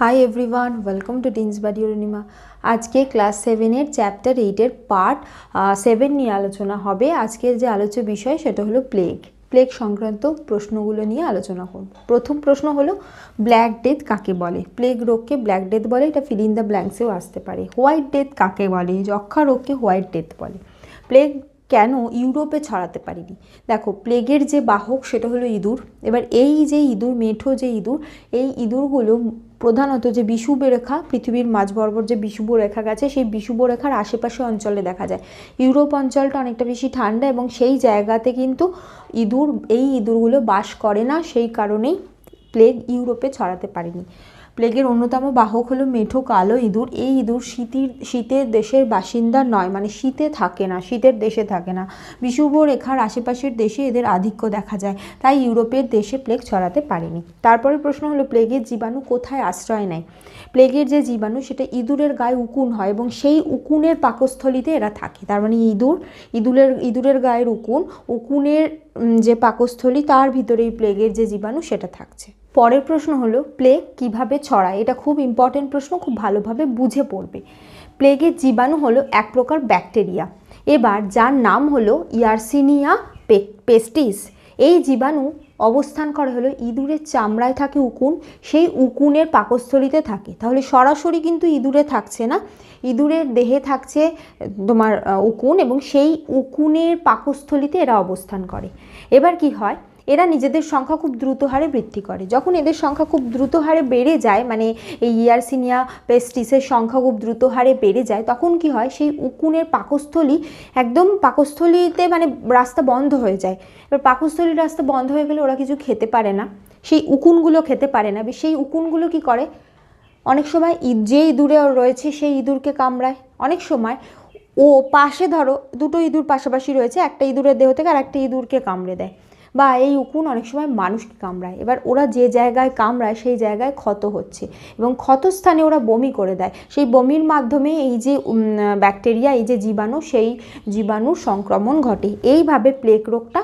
High everyone welcome to টিন্স বাড়ি অরুণিমা আজকে ক্লাস সেভেনের চ্যাপ্টার এইটের পার্ট সেভেন নিয়ে আলোচনা হবে। আজকের যে আলোচ্য বিষয় সেটা হলো প্লেগ প্লেগ সংক্রান্ত প্রশ্নগুলো নিয়ে আলোচনা করব। প্রথম প্রশ্ন হলো ব্ল্যাক ডেথ কাকে বলে? প্লেগ রোগকে ব্ল্যাক ডেথ বলে, এটা ফিল ইন দ্য ব্ল্যাঙ্কসেও আসতে পারে। হোয়াইট ডেথ কাকে বলে? যক্ষা রোগকে হোয়াইট ডেথ বলে। প্লেগ কেন ইউরোপে ছড়াতে পারিনি? দেখো, প্লেগের যে বাহক সেটা হলো ইঁদুর। এবার এই যে ইঁদুর, মেঠো যে ইঁদুর, এই ইঁদুরগুলো প্রধানত যে বিষুব রেখা, পৃথিবীর মাঝ বরাবর যে বিষুব রেখা গেছে, সেই বিষুব রেখার আশেপাশে অঞ্চলে দেখা যায়। ইউরোপ অঞ্চলটা অনেকটা বেশি ঠান্ডা এবং সেই জায়গাতে কিন্তু ইঁদুর, এই ইঁদুরগুলো বাস করে না, সেই কারণেই প্লেগ ইউরোপে ছড়াতে পারেনি। প্লেগের অন্যতম বাহক হলো মেঠো কালো ইঁদুর। এই ইঁদুর শীতের শীতের দেশের বাসিন্দা নয় মানে শীতে থাকে না, শীতের দেশে থাকে না। বিষুব রেখার আশেপাশের দেশে এদের আধিক্য দেখা যায়, তাই ইউরোপের দেশে প্লেগ ছড়াতে পারেনি। তারপরে প্রশ্ন হলো, প্লেগের জীবাণু কোথায় আশ্রয় নেয়? প্লেগের যে জীবাণু, সেটা ইঁদুরের গায়ে উকুন হয় এবং সেই উকুনের পাকস্থলিতে এরা থাকে। তার মানে ইঁদুর, ইঁদুরের ইঁদুরের গায়ের উকুন, উকুনের যে পাকস্থলী, তার ভিতরেই প্লেগের যে জীবাণু, সেটা থাকছে। পরের প্রশ্ন হলো প্লেগ কীভাবে ছড়ায়? এটা খুব ইম্পর্টেন্ট প্রশ্ন, খুব ভালোভাবে বুঝে পড়বে। প্লেগের জীবাণু হলো এক প্রকার ব্যাকটেরিয়া। এবার যার নাম হলো ইয়ারসিনিয়া পেস্টিস। এই জীবাণু অবস্থান করে হলো ইঁদুরের চামড়ায় থাকে উকুন, সেই উকুনের পাকস্থলিতে থাকে। তাহলে সরাসরি কিন্তু ইঁদুরে থাকছে না। ইঁদুরের দেহে থাকছে তোমার উকুন এবং সেই উকুনের পাকস্থলিতে এরা অবস্থান করে। এবার কি হয়? এরা নিজেদের সংখ্যা খুব দ্রুত হারে বৃদ্ধি করে। যখন এদের সংখ্যা খুব দ্রুত হারে বেড়ে যায় মানে এই ইয়ারসিনিয়া পেস্টিসের সংখ্যা খুব দ্রুত হারে বেড়ে যায়, তখন কি হয়? সেই উকুনের পাকস্থলী একদম পাকস্থলীতে মানে রাস্তা বন্ধ হয়ে যায়। এবার পাকস্থলীর রাস্তা বন্ধ হয়ে গেলে ওরা কিছু খেতে পারে না। সেই উকুনগুলো খেতে পারে না। সেই উকুনগুলো কি করে? অনেক সময় যে ইঁদুরে রয়েছে, সেই ইঁদুরকে কামড়ায়। অনেক সময় ও পাশে ধরো, দুটো ইঁদুর পাশাপাশি রয়েছে, একটা ইঁদুরের দেহ থেকে আর একটা ইঁদুরকে কামড়ে দেয়। বা এই উকুন অনেক সময় মানুষকে কামড়ায়। এবার ওরা যে জায়গায় কামড়ায়, সেই জায়গায় ক্ষত হচ্ছে এবং ক্ষতস্থানে ওরা বমি করে দেয়। সেই বমির মাধ্যমে এই যে ব্যাকটেরিয়া, এই যে জীবাণু, সেই জীবাণুর সংক্রমণ ঘটে। এইভাবে প্লেগ রোগটা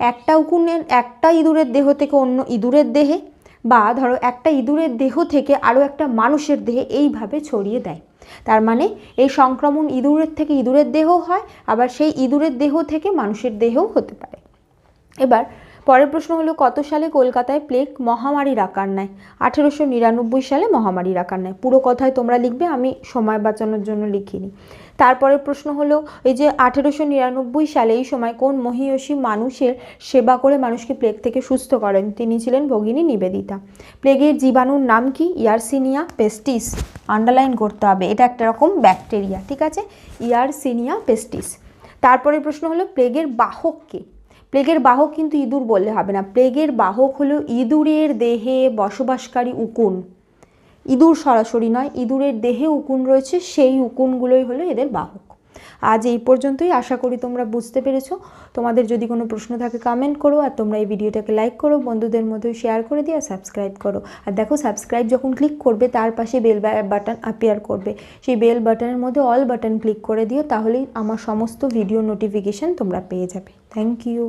একটা উকুনের, একটা ইঁদুরের দেহ থেকে অন্য ইঁদুরের দেহে বা ধরো একটা ইঁদুরের দেহ থেকে আরও একটা মানুষের দেহে এইভাবে ছড়িয়ে দেয়। তার মানে এই সংক্রমণ ইঁদুরের থেকে ইঁদুরের দেহ হয়, আবার সেই ইঁদুরের দেহ থেকে মানুষের দেহও হতে পারে। এবার, পরের প্রশ্ন হলো, কত সালে কলকাতায় প্লেগ মহামারীর আকার নেয়? আঠেরোশো নিরানব্বই সালে মহামারীর আকার নেয়। পুরো কথায় তোমরা লিখবে, আমি সময় বাঁচানোর জন্য লিখিনি। তারপরের প্রশ্ন হলো, এই যে আঠেরোশো নিরানব্বই সালে এই সময় কোন মহিয়সী মানুষের সেবা করে মানুষকে প্লেগ থেকে সুস্থ করেন? তিনি ছিলেন ভগিনী নিবেদিতা। প্লেগের জীবাণুর নাম কি? ইয়ারসিনিয়া পেস্টিস আন্ডারলাইন করতে হবে, এটা একটা রকম ব্যাকটেরিয়া ঠিক আছে? ইয়ারসিনিয়া পেস্টিস তারপরে প্রশ্ন হলো প্লেগের বাহক কে? প্লেগের বাহক কিন্তু ইঁদুর বললে হবে না। প্লেগের বাহক হলো ইঁদুরের দেহে বসবাসকারী উকুন। ইঁদুর সরাসরি নয়, ইঁদুরের দেহে উকুন রয়েছে, সেই উকুনগুলোই হলো এদের বাহক। আজ এই পর্যন্তই। আশা করি তোমরা বুঝতে পেরেছ। তোমাদের যদি কোনো প্রশ্ন থাকে কমেন্ট করো আর তোমরা এই ভিডিওটাকে লাইক করো, বন্ধুদের মধ্যে শেয়ার করে দিয়ে আর সাবস্ক্রাইব করো। আর দেখো সাবস্ক্রাইব যখন ক্লিক করবে, তার পাশে বেল বাটন অ্যাপিয়ার করবে। সেই বেল বাটনের মধ্যে অল বাটন ক্লিক করে দিও, তাহলেই আমার সমস্ত ভিডিও নোটিফিকেশান তোমরা পেয়ে যাবে। Thank you